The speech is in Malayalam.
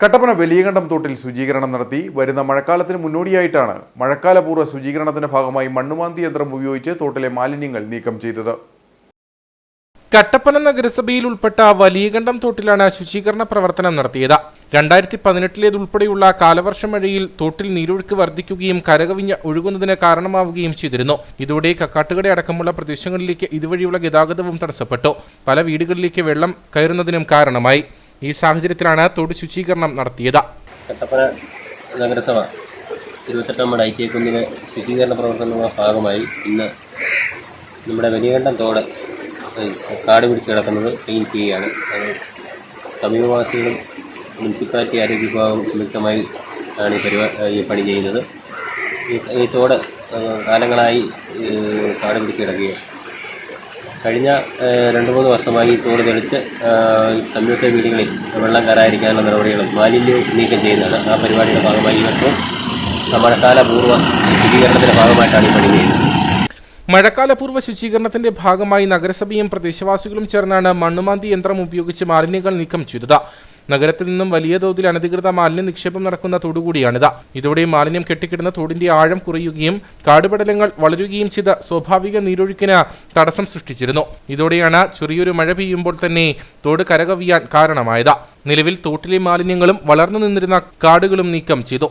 കട്ടപ്പന വലിയകണ്ഠം തോട്ടിൽ ശുചീകരണം നടത്തി വരുന്ന മഴക്കാലത്തിന് മുന്നോടിയായിട്ടാണ് മഴക്കാലപൂർവ ശുചീകരണത്തിന്റെ ഭാഗമായി മണ്ണുമാന്തി യന്ത്രം ഉപയോഗിച്ച് തോട്ടിലെ മാലിന്യങ്ങൾ നീക്കം ചെയ്തത്. കട്ടപ്പന നഗരസഭയിൽ ഉൾപ്പെട്ട വലിയകണ്ഠം തോട്ടിലാണ് ശുചീകരണ പ്രവർത്തനം നടത്തിയത്. രണ്ടായിരത്തി പതിനെട്ടിലേതുൾപ്പെടെയുള്ള കാലവർഷ മഴയിൽ തോട്ടിൽ നീരൊഴുക്ക് വർദ്ധിക്കുകയും കരകവിഞ്ഞ് ഒഴുകുന്നതിന് കാരണമാവുകയും ചെയ്തിരുന്നു. ഇതോടെ കക്കാട്ടുകട അടക്കമുള്ള പ്രദേശങ്ങളിലേക്ക് ഇതുവഴിയുള്ള ഗതാഗതവും തടസ്സപ്പെട്ടു. പല വീടുകളിലേക്ക് വെള്ളം കയറുന്നതിനും കാരണമായി. ഈ സാഹചര്യത്തിലാണ് തൊടു ശുചീകരണം നടത്തിയത്. കട്ടപ്പന നഗരസഭ ഇരുപത്തെട്ടാം ഐ ടി കുന്നിലെ ശുചീകരണ പ്രവർത്തനങ്ങളുടെ ഭാഗമായി ഇന്ന് നമ്മുടെ വലിയകണ്ഠം തോട് കാട് പിടിച്ച് കിടക്കുന്നത് ക്ലീൻ ചെയ്യുകയാണ് അത് സമീപവാസികളും മുനിസിപ്പാലിറ്റി ആരോഗ്യ വിഭാഗം സംയുക്തമായി ആണ് ഈ പരിപാടി ഈ പണി ചെയ്യുന്നത്. ഈ തോട് കാലങ്ങളായി കാട് പിടിച്ച് കിടക്കുകയാണ്. കഴിഞ്ഞ രണ്ട് മൂന്ന് വർഷമായി തോട് തെളിച്ച് കമ്മ്യൂണിറ്റി വീടുകളിൽ വെള്ളം കയറാതിരിക്കാനുള്ള നടപടികളും മാലിന്യവും നീക്കം ചെയ്യുന്നതാണ് ആ പരിപാടിയുടെ ഭാഗമായി. ഈ മഴക്കാലപൂർവ മഴക്കാല പൂർവ ശുചീകരണത്തിന്റെ ഭാഗമായിട്ടാണ് ഈ പണി ചെയ്യുന്നത്. മഴക്കാലപൂർവ ശുചീകരണത്തിന്റെ ഭാഗമായി നഗരസഭയും പ്രദേശവാസികളും ചേർന്നാണ് മണ്ണുമാന്തി യന്ത്രം ഉപയോഗിച്ച് മാലിന്യങ്ങൾ നീക്കം ചെയ്തത്. നഗരത്തിൽ നിന്നും വലിയ തോതിൽ അനധികൃത മാലിന്യ നിക്ഷേപം നടക്കുന്ന തോടുകൂടിയാണിത്. ഇതോടെ മാലിന്യം കെട്ടിക്കിടന്ന തോടിന്റെ ആഴം കുറയുകയും കാടുപടലങ്ങൾ വളരുകയും ചെയ്ത സ്വാഭാവിക നീരൊഴുക്കിന് തടസ്സം സൃഷ്ടിച്ചിരുന്നു. ഇതോടെയാണ് ചെറിയൊരു മഴ പെയ്യുമ്പോൾ തന്നെ തോട് കരകവിയാൻ കാരണമായത്. നിലവിൽ തോട്ടിലെ മാലിന്യങ്ങളും വളർന്നു നിന്നിരുന്ന കാടുകളും നീക്കം ചെയ്തു.